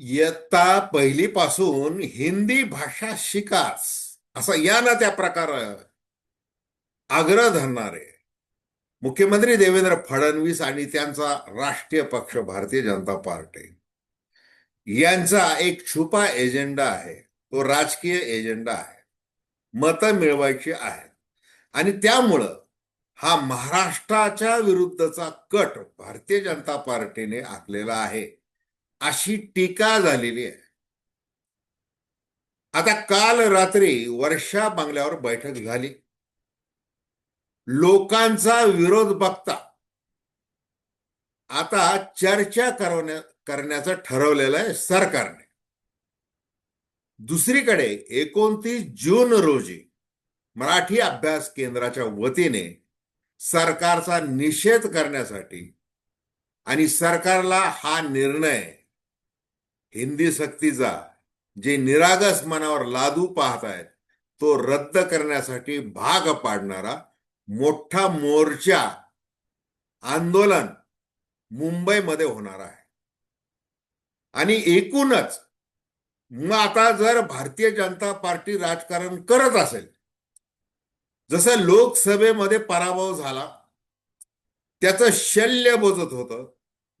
इयत्ता पहिलीपासून हिंदी भाषा शिकाच असा या ना त्या प्रकार आग्रह धरणारे. मुख्यमंत्री देवेंद्र फडणवीस आणि त्यांचा राष्ट्रीय पक्ष भारतीय जनता पार्टी. यांचा एक छुपा एजेंडा आहे. तो राजकीय एजेंडा आहे. मतं मिळवायची आहेत. आणि त्यामुळं हा महाराष्ट्राच्या विरुद्धचा कट भारतीय जनता पार्टीने आखलेला आहे. अशी टीका झालेली आहे. आता काल रात्री वर्षा बंगल्यावर बैठक झाली. लोकांचा विरोध बघता आता चर्चा करण्या करण्याचं ठरवलेलं आहे सरकारने. दुसरीकडे एकोणतीस जून रोजी मराठी अभ्यास केंद्राच्या वतीने सरकारचा निषेध करण्यासाठी आणि सरकारला हा निर्णय हिंदी सक्तीचा जे निरागस मनावर लादू पाहत आहेत तो रद्द करण्यासाठी भाग पाडणारा मोठा मोर्चा आंदोलन मुंबईमध्ये होणार आहे. आणि एकूणच मग आता जर भारतीय जनता पार्टी राजकारण करत असेल जसं लोकसभेमध्ये पराभव झाला त्याचं शल्य बोजत होतं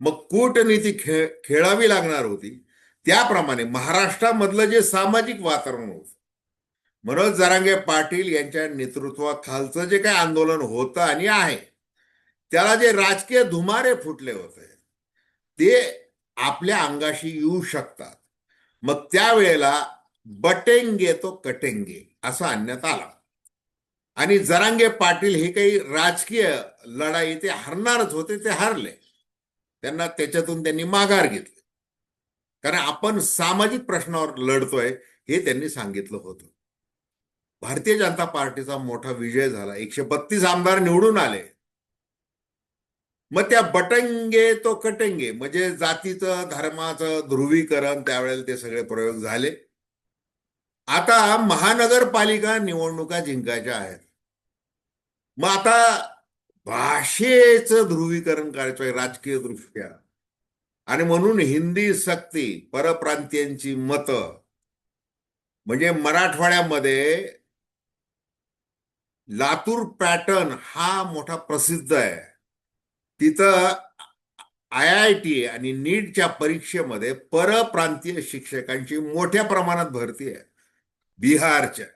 मग कूटनीती खेळ खेळावी लागणार होती त्याप्रमाणे महाराष्ट्रामधलं जे सामाजिक वातावरण होतं मनोज जरांगे पाटील यांच्या नेतृत्वाखालचं जे काही आंदोलन होतं आणि आहे त्याला जे राजकीय धुमारे फुटले होते ते आपल्या अंगाशी येऊ शकतात. मग त्यावेळेला बटेंगे तो कटेंगे असं आणण्यात आला. आणि जरांगे पाटील हे काही राजकीय लढाई ते हरणारच होते ते हरले. त्यांना त्याच्यातून त्यांनी माघार घेतली. कारण आपण सामाजिक प्रश्नावर लढतोय हे त्यांनी सांगितलं होतं. भारतीय जनता पार्टीचा मोठा विजय झाला. एकशे बत्तीस आमदार निवडून आले. मग त्या बटंगे तो कटंगे म्हणजे जातीचं धर्माचं ध्रुवीकरण त्यावेळेला ते सगळे प्रयोग झाले. आता महानगरपालिका निवडणुका जिंकायच्या आहेत. मग आता भाषेचं ध्रुवीकरण करायचं राजकीय दृष्ट्या आणि म्हणून हिंदी सक्ती परप्रांतीयांची मतं. म्हणजे मराठवाड्यामध्ये लातूर पॅटर्न हा मोठा प्रसिद्ध आहे. तिथं आय आय टी आणि नीटच्या परीक्षेमध्ये परप्रांतीय शिक्षकांची मोठ्या प्रमाणात भरती आहे. बिहारच्या.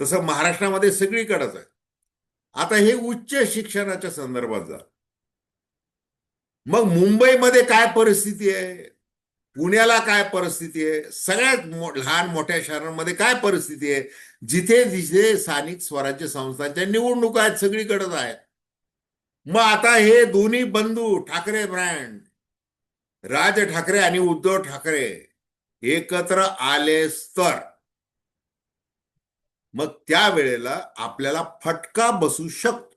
तसं महाराष्ट्रामध्ये सगळीकडंच आहे. आता हे उच्च शिक्षणाच्या संदर्भात जा. मग मुंबईमध्ये काय परिस्थिती आहे? पुण्याला काय परिस्थिती आहे? सगळ्यात मो लहान मोठ्या शहरांमध्ये काय परिस्थिती आहे? जिथे जिथे स्थानिक स्वराज्य संस्थांच्या निवडणुका आहेत सगळीकडेच आहेत. मग आता हे दोन्ही बंधू ठाकरे ब्रँड राज ठाकरे आणि उद्धव ठाकरे एकत्र आले तर. मग त्यावेळेला आपल्याला फटका बसू शकतो.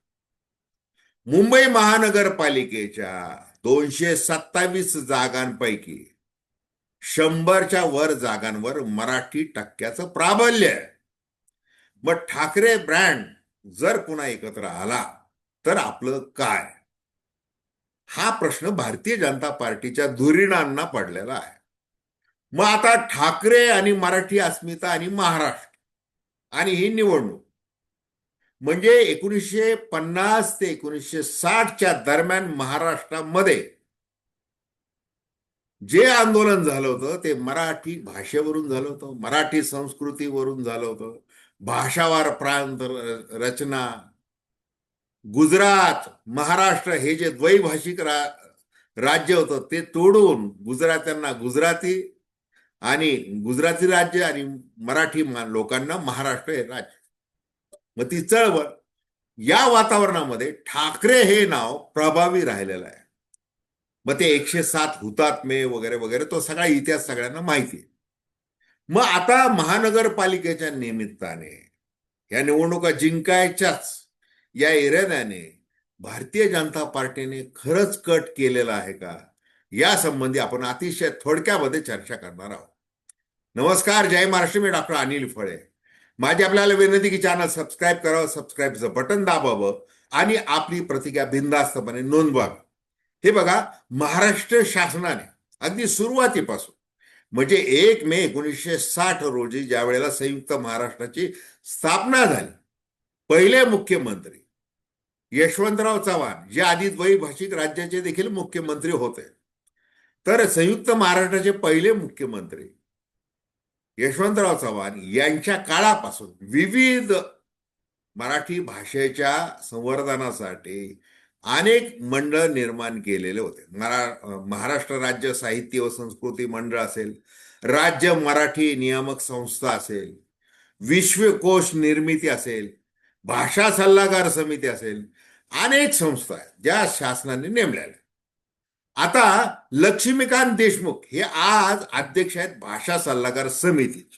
मुंबई महानगरपालिकेच्या दोनशे सत्तावीस जागांपैकी शंभरच्या वर जागांवर मराठी टक्क्याचं प्राबल्य आहे. मग ठाकरे ब्रँड जर पुन्हा एकत्र आला तर आपलं काय? हा प्रश्न भारतीय जनता पार्टीच्या धुरीणांना पडलेला आहे. मग आता ठाकरे आणि मराठी अस्मिता आणि महाराष्ट्र आणि ही निवडणूक म्हणजे एकोणीसशे पन्नास ते एकोणीसशे साठच्या दरम्यान महाराष्ट्रामध्ये जे आंदोलन झालं होतं ते मराठी भाषेवरून झालं होतं मराठी संस्कृतीवरून झालं होतं. भाषावार प्रांत रचना गुजरात महाराष्ट्र हे जे द्वैभाषिक रा राज्य होतं ते तोडून गुजरात्यांना गुजराती आणि गुजराती राज्य आणि मराठी लोकांना महाराष्ट्र हे राज्य मग ती चळवळ या वातावरणामध्ये ठाकरे हे नाव प्रभावी राहिलेलं आहे. मग ते एकशे सात हुतात्मे वगैरे वगैरे तो सगळा इतिहास सगळ्यांना माहिती आहे. मग आता महानगरपालिकेच्या निमित्ताने या निवडणुका जिंकायच्याच या इराद्याने भारतीय जनता पार्टीने खरंच कट केलेला आहे का? या संबंधी आपण अतिशय थोडक्यामध्ये चर्चा करणार आहोत. नमस्कार जय महाराष्ट्र मी डॉक्टर अनिल फळे. माझी आपल्याला विनंती की चॅनल सबस्क्राईब करावं सबस्क्राईबचं बटन दाबावं आणि आपली प्रतिक्रिया बिनधास्तपणे नोंदवावी. हे बघा महाराष्ट्र शासनाने अगदी सुरुवातीपासून म्हणजे एक मे एकोणीसशे साठ रोजी ज्या वेळेला संयुक्त महाराष्ट्राची स्थापना झाली पहिले मुख्यमंत्री यशवंतराव चव्हाण जे आधी द्वैभाषिक राज्याचे देखील मुख्यमंत्री होते. तर संयुक्त महाराष्ट्राचे पहिले मुख्यमंत्री यशवंतराव चव्हाण यांच्या काळापासून विविध मराठी भाषेच्या संवर्धनासाठी अनेक मंडळ निर्माण केलेले होते. मरा महाराष्ट्र राज्य साहित्य व संस्कृती मंडळ असेल राज्य मराठी नियामक संस्था असेल विश्वकोश निर्मिती असेल भाषा सल्लागार समिती असेल अनेक संस्था आहेत ज्या शासनाने नेमलेल्या आता लक्ष्मीकांत देशमुख हे आज अध्यक्ष आहेत भाषा सल्लागार समितीचे.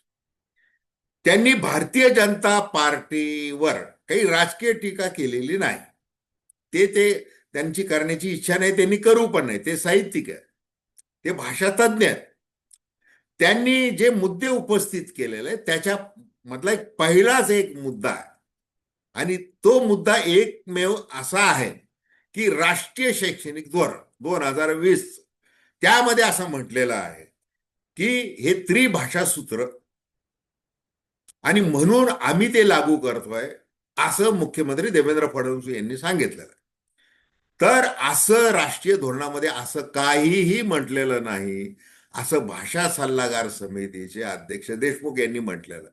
त्यांनी भारतीय जनता पार्टीवर काही राजकीय टीका केलेली नाही. ते ते त्यांची करण्याची इच्छा नाही त्यांनी करू पण नाही. ते साहित्यिक आहे ते भाषा तज्ज्ञ आहेत. त्यांनी जे मुद्दे उपस्थित केलेले त्याच्या मधला एक पहिलाच एक मुद्दा आहे. आणि तो मुद्दा एकमेव असा आहे की राष्ट्रीय शैक्षणिक धोरण. दोन हजार वीस त्यामध्ये असं म्हटलेलं आहे की हे त्रिभाषा सूत्र आणि म्हणून आम्ही ते लागू करतोय असं मुख्यमंत्री देवेंद्र फडणवीस यांनी सांगितलं तर असं राष्ट्रीय धोरणामध्ये असं काहीही म्हटलेलं नाही असं भाषा सल्लागार समितीचे अध्यक्ष देशमुख यांनी म्हटलेलं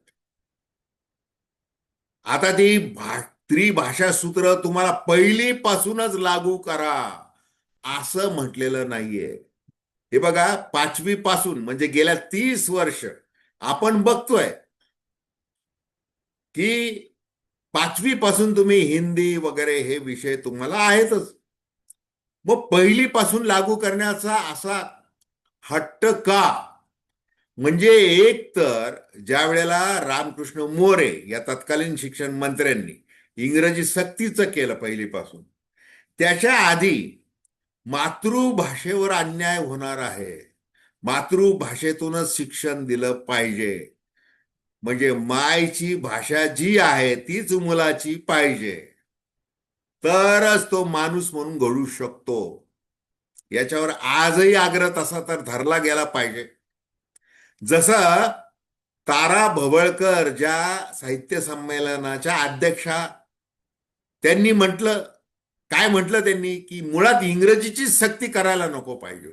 आता ती भा त्रिभाषा सूत्र तुम्हाला पहिलीपासूनच लागू करा. असं म्हटलेलं नाहीये. हे बघा पाचवी पासून म्हणजे गेल्या तीस वर्ष आपण बघतोय की पाचवी पासून तुम्ही हिंदी वगैरे हे विषय तुम्हाला आहेतच. मग पहिलीपासून लागू करण्याचा असा हट्ट का? म्हणजे एक तर ज्या वेळेला रामकृष्ण मोरे या तत्कालीन शिक्षण मंत्र्यांनी इंग्रजी सक्तीचं केलं पहिलीपासून त्याच्या आधी मातृभाषेवर अन्याय होणार आहे. मातृभाषेतूनच शिक्षण दिलं पाहिजे. म्हणजे मायची भाषा जी आहे तीच मुलाची पाहिजे. तरच तो माणूस म्हणून घडू शकतो. याच्यावर आजही आग्रह तसा तर धरला गेला पाहिजे. जसं तारा भवळकर ज्या साहित्य संमेलनाच्या अध्यक्षा त्यांनी म्हटलं काय म्हटलं त्यांनी? की मुळात इंग्रजीचीच सक्ती करायला नको पाहिजे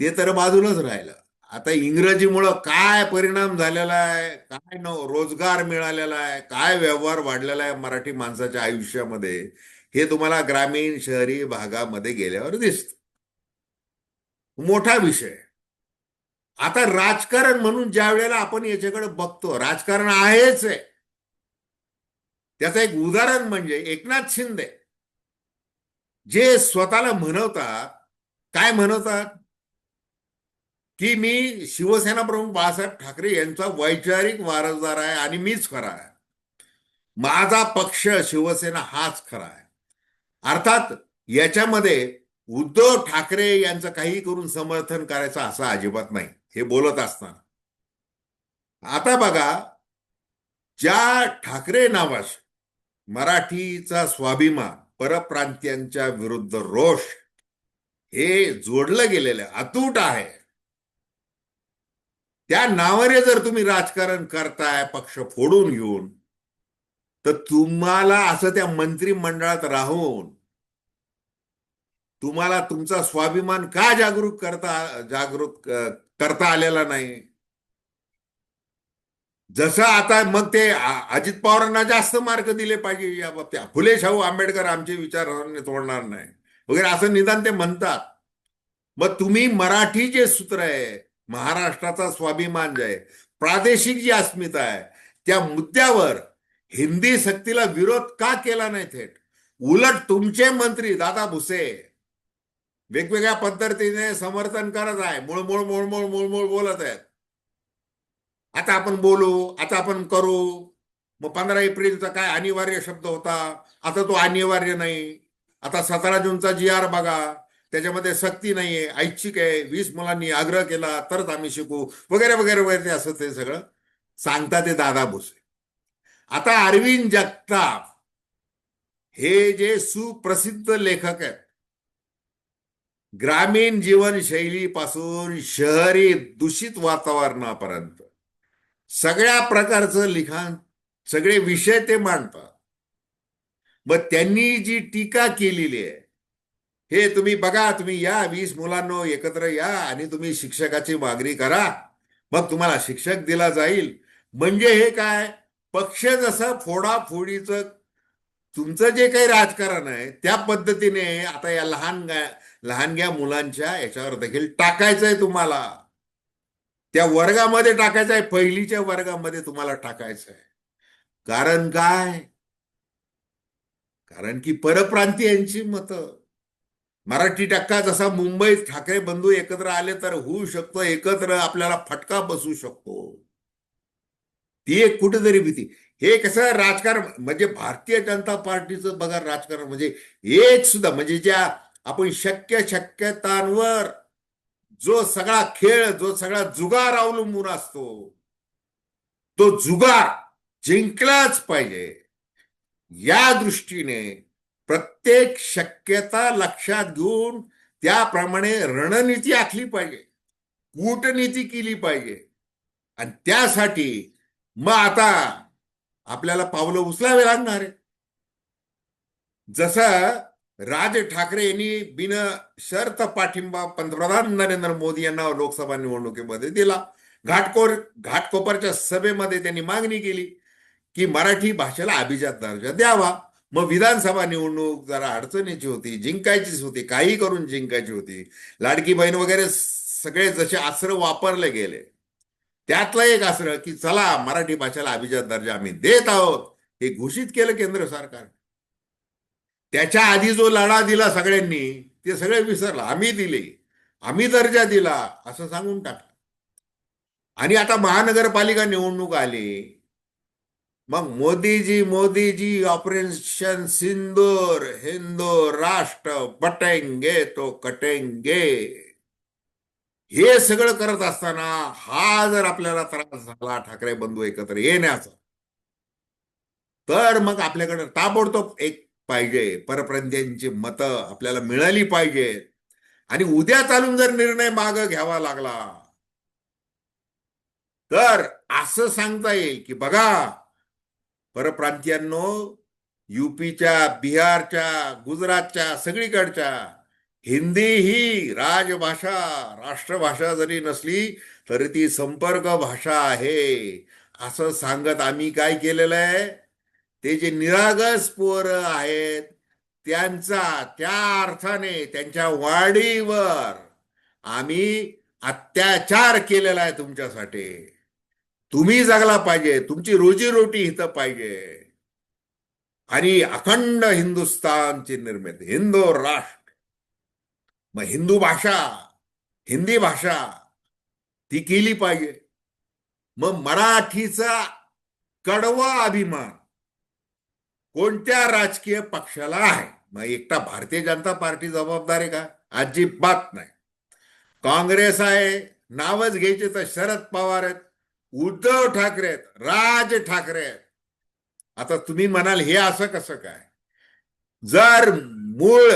ते तर बाजूलाच राहिलं. आता इंग्रजीमुळं काय परिणाम झालेला आहे? काय न रोजगार मिळालेला आहे? काय व्यवहार वाढलेला आहे मराठी माणसाच्या आयुष्यामध्ये? हे तुम्हाला ग्रामीण शहरी भागामध्ये गेल्यावर दिसत. मोठा विषय. आता राजकारण म्हणून ज्या वेळेला आपण याच्याकडे बघतो राजकारण आहेच आहे. त्याचं एक उदाहरण म्हणजे एकनाथ शिंदे. जे स्वतःला म्हणवतात काय म्हणवतात? की मी शिवसेना प्रमुख बाळासाहेब ठाकरे यांचा वैचारिक वारसदार आहे आणि मीच खरा आहे. माझा पक्ष शिवसेना हाच खरा आहे. अर्थात याच्यामध्ये उद्धव ठाकरे यांचं काही करून समर्थन करायचं असं अजिबात नाही हे बोलत असताना. आता बघा ज्या ठाकरे नावास मराठीचा स्वाभिमान परप्रांतीयांच्या विरुद्ध रोष हे जोडलं गेलेलं अतूट आहे. त्या नावाने जर तुम्ही राजकारण करताय पक्ष फोडून घेऊन तर तुम्हाला असं त्या मंत्रिमंडळात राहून तुम्हाला तुमचा स्वाभिमान का जागरूक करता जागृत करता आलेला नाही? जसं आता मग ते अजित पवारांना जास्त मार्क दिले पाहिजे या बाबतीत. फुले शाहू आंबेडकर आमचे विचार तोडणार नाही. वगैरे असं निदान ते म्हणतात. मग तुम्ही मराठी जे सूत्र आहे महाराष्ट्राचा स्वाभिमान जे आहे प्रादेशिक जी अस्मिता आहे त्या मुद्द्यावर हिंदी सक्तीला विरोध का केला नाही थेट? उलट तुमचे मंत्री दादा भुसे वेगवेगळ्या पद्धतीने समर्थन करत आहे. मूळ मूळ मूळ बोलत आहेत. आता आपण बोलू आता आपण करू. मग पंधरा एप्रिलचा काय अनिवार्य शब्द होता? आता तो अनिवार्य नाही. आता सतरा जूनचा जी आर बघा. त्याच्यामध्ये सक्ती नाहीये ऐच्छिक आहे. वीस मुलांनी आग्रह केला तरच आम्ही शिकू. वगैरे वगैरे वगैरे असं ते सगळं सांगता ते दादा भुसे आता अरविंद जगताप हे जे सुप्रसिद्ध लेखक आहेत ग्रामीण जीवनशैलीपासून शहरी दूषित वातावरणापर्यंत. सगळ्या प्रकारचं लिखाण सगळे विषय ते मांडतात. मग त्यांनी जी टीका केलेली आहे हे तुम्ही बघा तुम्ही या वीस मुलांना एकत्र या आणि तुम्ही शिक्षकाची मागणी करा. मग तुम्हाला शिक्षक दिला जाईल. म्हणजे हे काय? पक्ष जसं फोडाफोडीचं तुमचं जे काही राजकारण आहे त्या पद्धतीने आता या लहान लहानग्या मुलांच्या याच्यावर देखील टाकायचं आहे तुम्हाला. त्या वर्गामध्ये टाकायचं आहे. पहिलीच्या वर्गामध्ये तुम्हाला टाकायचं आहे. कारण काय? कारण की परप्रांतीयांची मतं. मराठी टक्का जसा मुंबईत ठाकरे बंधू एकत्र आले तर होऊ शकतो. एकत्र आपल्याला फटका बसू शकतो. ती एक कुठेतरी भीती. हे कसं राजकारण म्हणजे भारतीय जनता पार्टीचं बघा राजकारण. म्हणजे एक सुद्धा म्हणजे ज्या आपण शक्य शक्यतांवर जो सगळा खेळ जो सगळा जुगार अवलंबून असतो तो जुगार जिंकलाच पाहिजे. या दृष्टीने प्रत्येक शक्यता लक्षात घेऊन त्याप्रमाणे रणनीती आखली पाहिजे. कूटनीती केली पाहिजे. आणि त्यासाठी मग आता आपल्याला पावलं उचलावे लागणार आहे जसं राज ठाकरे यांनी बिन शर्त पाठिंबा पंतप्रधान नरेंद्र मोदी यांना लोकसभा निवडणुकीमध्ये दिला. घाटकोर घाटकोपरच्या सभेमध्ये त्यांनी मागणी केली की मराठी भाषेला अभिजात दर्जा द्यावा. मग विधानसभा निवडणूक जरा अडचणीची होती जिंकायचीच होती काही करून जिंकायची होती. लाडकी बहीण वगैरे सगळे जसे आश्रय वापरले गेले त्यातलं एक आश्रय की चला मराठी भाषेला अभिजात दर्जा आम्ही देत आहोत हे घोषित केलं केंद्र सरकार त्याच्या आधी जो लढा दिला सगळ्यांनी ते सगळे विसरला. आम्ही दिले. आम्ही दर्जा दिला असं सांगून टाकलं. आणि आता महानगरपालिका निवडणूक आली. मग मोदीजी मोदीजी ऑपरेशन सिंदूर हिंदू राष्ट्र बटेंगे तो कटेंगे. हे सगळं करत असताना हा जर आपल्याला त्रास झाला ठाकरे बंधू एकत्र येण्याचा तर मग आपल्याकडे ताबडतोब एक पाहिजे. परप्रांतीयांची मतं आपल्याला मिळाली पाहिजेत आणि उद्या चालून जर निर्णय माग घ्यावा लागला तर असं सांगता येईल की बघा परप्रांतीयांनो युपीच्या बिहारच्या गुजरातच्या सगळीकडच्या हिंदी ही राजभाषा राष्ट्रभाषा जरी नसली तरी ती संपर्क भाषा आहे. असं सांगत आम्ही काय केलेलं आहे? ते जे निरागस पोरं आहेत त्यांचा त्या अर्थाने त्यांच्या वाढीवर आम्ही अत्याचार केलेला आहे तुमच्यासाठी. तुम्ही जगला पाहिजे तुमची रोजीरोटी इथं पाहिजे. आणि अखंड हिंदुस्थानची निर्मिती हिंदू राष्ट्र मग हिंदू भाषा हिंदी भाषा ती केली पाहिजे. मग मराठीचा कडवा अभिमान कोणत्या राजकीय पक्षाला आहे? मग एकटा भारतीय जनता पार्टी जबाबदार आहे का? अजिबात नाही. काँग्रेस आहे नावच घ्यायचे तर शरद पवार आहेत उद्धव ठाकरे आहेत राज ठाकरे आहेत. आता तुम्ही म्हणाल हे असं कसं काय? जर मूळ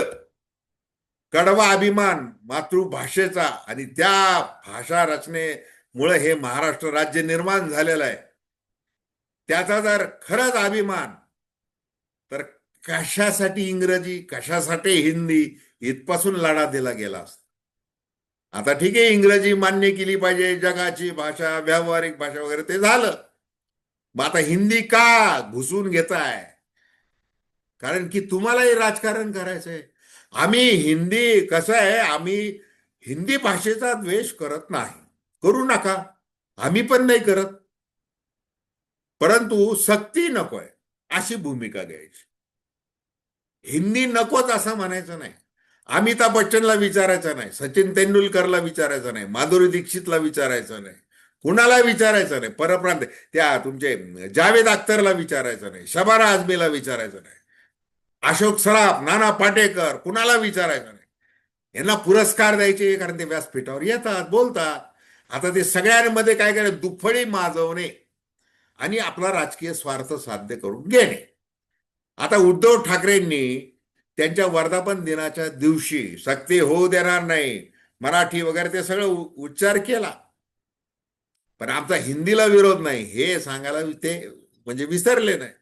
कडवा अभिमान मातृभाषेचा आणि त्या भाषा रचनेमुळे हे महाराष्ट्र राज्य निर्माण झालेलं आहे त्याचा जर खरंच अभिमान तर कशासाठी इंग्रजी कशासाठी हिंदी इथपासून लढा दिला गेला असता? आता ठीक आहे इंग्रजी मान्य केली पाहिजे जगाची भाषा व्यावहारिक भाषा वगैरे ते झालं. मग आता हिंदी का घुसून घेताय? कारण की तुम्हालाही राजकारण करायचंय आम्ही हिंदी कसं आहे आम्ही हिंदी भाषेचा द्वेष करत नाही. करू नका. आम्ही पण नाही करत. परंतु सक्ती नकोय अशी भूमिका घ्यायची हिंदी नकोच असं म्हणायचं नाही. अमिताभ बच्चनला विचारायचं नाही. सचिन तेंडुलकरला विचारायचं नाही. माधुरी दीक्षितला विचारायचं नाही. कुणाला विचारायचं नाही? परप्रांत त्या तुमचे जावेद अख्तरला विचारायचं नाही. शबाना आझमीला विचारायचं नाही. अशोक सराफ नाना पाटेकर कुणाला विचारायचं नाही? यांना पुरस्कार द्यायचे कारण ते व्यासपीठावर येतात बोलतात. आता ते सगळ्यांमध्ये काय करायचं दुफळी माजवणे. आणि आपला राजकीय स्वार्थ साध्य करून घेणे. आता उद्धव ठाकरेंनी त्यांच्या वर्धापन दिनाच्या दिवशी सक्ती होऊ देणार नाही मराठी वगैरे ते सगळं उच्चार केला. पण आमचा हिंदीला विरोध नाही हे सांगायला ते म्हणजे विसरले नाही.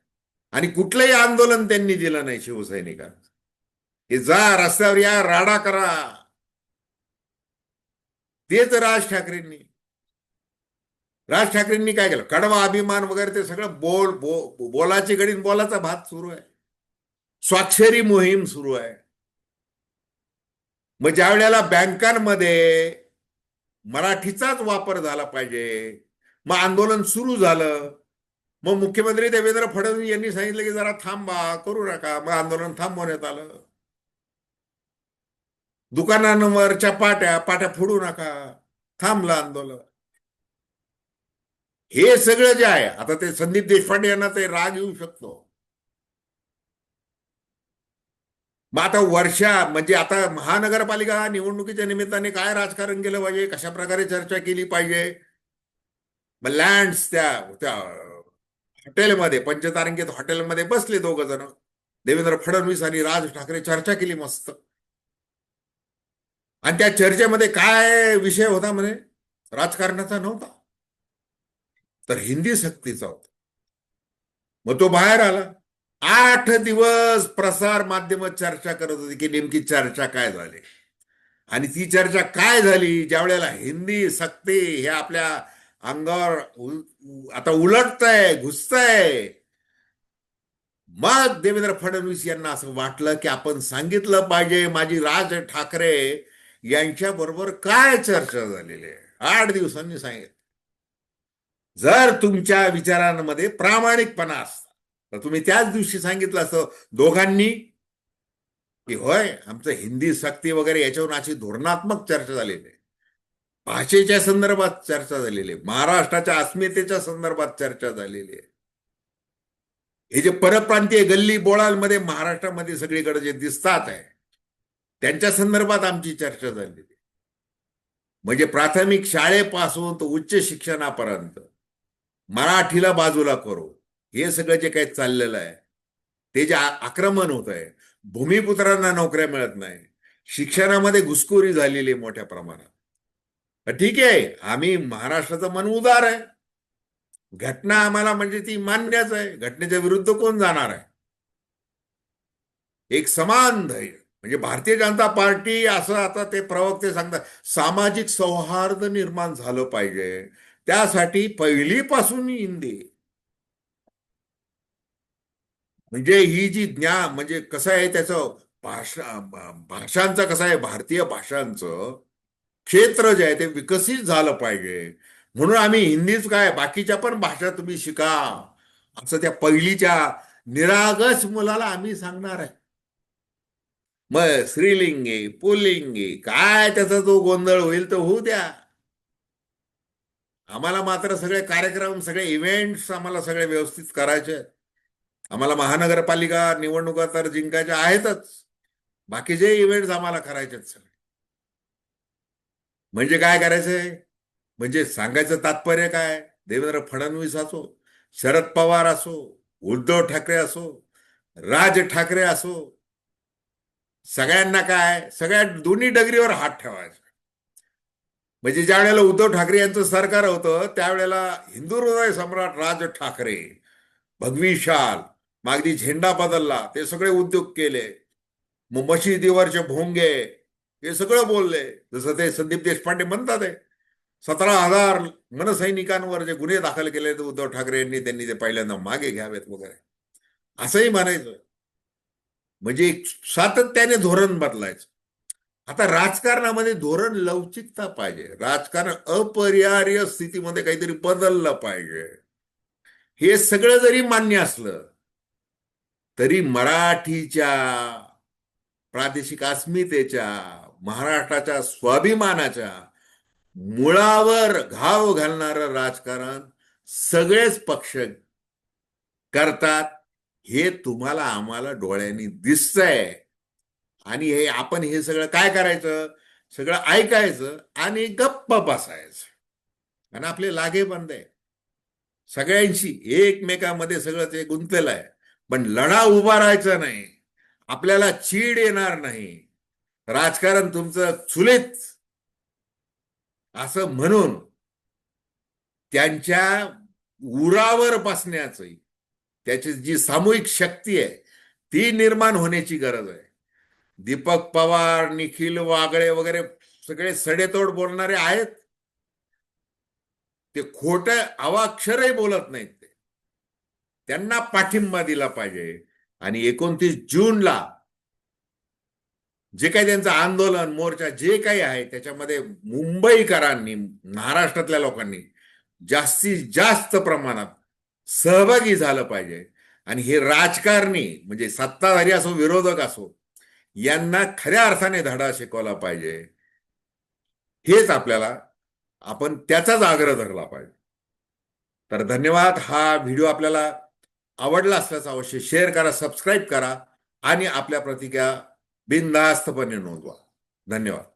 आणि कुठलंही आंदोलन त्यांनी दिलं नाही शिवसैनिकांना हे जा रस्त्यावर या राडा करा. तेच राज ठाकरेंनी राज ठाकरेंनी काय केलं? कडवा अभिमान वगैरे ते सगळं बोल बो बोलाची गडीन बोलाचा भात सुरू आहे. स्वाक्षरी मोहीम सुरू आहे. मग ज्या वेळेला बँकांमध्ये मराठीचाच वापर झाला पाहिजे मग आंदोलन सुरू झालं मग मुख्यमंत्री देवेंद्र फडणवीस यांनी सांगितलं की जरा थांबा करू नका मग आंदोलन थांबवण्यात आलं. दुकानांवरच्या पाट्या पाट्या फोडू नका थांबलं आंदोलन. हे सगळं जे आहे आता ते संदीप देशपांडे यांना ते राग येऊ शकतो. मग आता वर्षा म्हणजे आता महानगरपालिका निवडणुकीच्या निमित्ताने काय राजकारण केलं पाहिजे? कशा प्रकारे चर्चा केली पाहिजे? मग लँड्स त्या त्या हॉटेलमध्ये पंचतारंगीत हॉटेलमध्ये बसले दोघ जण. देवेंद्र फडणवीस आणि राज ठाकरे चर्चा केली मस्त. आणि त्या चर्चेमध्ये काय विषय होता म्हणे? राजकारणाचा नव्हता. तर हिंदी सक्तीचा होता. मग तो बाहेर आला. आठ दिवस प्रसार माध्यम चर्चा करत होती की नेमकी चर्चा काय झाली. आणि ती चर्चा काय झाली? ज्या वेळेला हिंदी सक्ती हे आपल्या अंगावर उल- आता उलटतय घुसतंय. मग देवेंद्र फडणवीस यांना असं वाटलं की आपण सांगितलं पाहिजे माझी राज ठाकरे यांच्या बरोबर काय चर्चा झालेली आहे? आठ दिवसांनी सांगितलं. जर तुमच्या विचारांमध्ये प्रामाणिकपणा असता तर तुम्ही त्याच दिवशी सांगितलं असतं दोघांनी की होय आमचं हिंदी सक्ती वगैरे याच्यावरून अशी धोरणात्मक चर्चा झालेली आहे. भाषेच्या संदर्भात चर्चा झालेली आहे. महाराष्ट्राच्या अस्मितेच्या संदर्भात चर्चा झालेली आहे. हे जे परप्रांतीय गल्ली बोळांमध्ये महाराष्ट्रामध्ये सगळीकडे जे दिसतात आहे त्यांच्या संदर्भात आमची चर्चा झालेली आहे. म्हणजे प्राथमिक शाळेपासून तर उच्च शिक्षणापर्यंत मराठीला बाजूला करू. हे सगळं जे काही चाललेलं आहे ते जे आक्रमण होत आहे भूमिपुत्रांना नोकऱ्या मिळत नाही शिक्षणामध्ये घुसखोरी झालेली आहे मोठ्या प्रमाणात. ठीक आहे आम्ही महाराष्ट्राचं मन उदार आहे. घटना आम्हाला म्हणजे ती मान्यच आहे. घटनेच्या विरुद्ध कोण जाणार आहे? एक समान धैर्य. म्हणजे भारतीय जनता पार्टी असं आता ते प्रवक्ते सांगतात सामाजिक सौहार्द निर्माण झालं पाहिजे. त्यासाठी पहिलीपासून हिंदी म्हणजे ही जी ज्ञान म्हणजे कसं आहे त्याचं भाषा भाषांचं कसं आहे भारतीय भाषांचं क्षेत्र जे आहे ते विकसित झालं पाहिजे. म्हणून आम्ही हिंदीच काय बाकीच्या पण भाषा तुम्ही शिका. असं त्या पहिलीच्या निरागस मुलाला आम्ही सांगणार आहे. मग स्त्रीलिंगी पुलिंगी काय त्याचा जो गोंधळ होईल तो होऊ द्या. आम्हाला मात्र सगळे कार्यक्रम सगळे इव्हेंट्स आम्हाला सगळे व्यवस्थित करायचे आहेत. आम्हाला महानगरपालिका निवडणुका तर जिंकायच्या आहेतच. बाकीचे इव्हेंट्स आम्हाला करायचे आहेत सगळे. म्हणजे काय करायचंय म्हणजे सांगायचं तात्पर्य काय? देवेंद्र फडणवीस असो शरद पवार असो उद्धव ठाकरे असो राज ठाकरे असो सगळ्यांना काय? सगळ्या दोन्ही डगरीवर हात ठेवायचा. म्हणजे ज्या वेळेला उद्धव ठाकरे यांचं सरकार होतं त्यावेळेला हिंदू हृदय सम्राट राज ठाकरे भगवी शाल मागदी झेंडा बदलला ते सगळे उद्योग केले. मग मशिदीवरचे भोंगे हे सगळं बोलले. जसं ते संदीप देशपांडे म्हणतात आहे सतरा हजार मनसैनिकांवर जे गुन्हे दाखल केले ते उद्धव ठाकरे यांनी त्यांनी ते पहिल्यांदा मागे घ्यावेत वगैरे. असंही म्हणायचं. म्हणजे सातत्याने धोरण बदलायचं. आता राजकारणामध्ये धोरण लवचिकता पाहिजे. राजकारण अपरिहार्य स्थितीमध्ये काहीतरी बदललं पाहिजे. हे सगळं जरी मान्य असलं तरी मराठीच्या प्रादेशिक अस्मितेच्या महाराष्ट्राच्या स्वाभिमानाच्या मुळावर घाव घालणारं राजकारण सगळेच पक्ष करतात हे तुम्हाला आम्हाला डोळ्यांनी दिसतंय. आणि हे आपण हे सगळं काय करायचं? सगळं ऐकायचं आणि गप्प बसायचं. आणि आपले लागे बंद. आहे सगळ्यांशी एकमेकामध्ये सगळं ते गुंतलेलं आहे. पण लढा उभा राहायचा नाही. आपल्याला चीड येणार नाही. राजकारण तुमचं चुलीत. असं म्हणून त्यांच्या उरावर बसण्याचं त्याची जी सामूहिक शक्ती आहे ती निर्माण होण्याची गरज आहे. दीपक पवार निखिल वागळे वगैरे सगळे सडेतोड बोलणारे आहेत. ते खोट अवाक्षरही बोलत नाहीत ते. त्यांना पाठिंबा दिला पाहिजे. आणि एकोणतीस जूनला जे काही त्यांचं आंदोलन मोर्चा जे काही आहे त्याच्यामध्ये मुंबईकरांनी महाराष्ट्रातल्या लोकांनी जास्तीत जास्त प्रमाणात सहभागी झालं पाहिजे. आणि हे राजकारणी म्हणजे सत्ताधारी असो विरोधक असो यांना खऱ्या अर्थाने धडा शिकवला पाहिजे. हेच आपल्याला आपण त्याचाच आग्रह धरला पाहिजे. तर धन्यवाद. हा व्हिडिओ आपल्याला आवडला असल्याचा अवश्य शेअर करा सबस्क्राईब करा आणि आपल्या प्रतिक्रिया बिनधास्तपणे नोंदवा. धन्यवाद.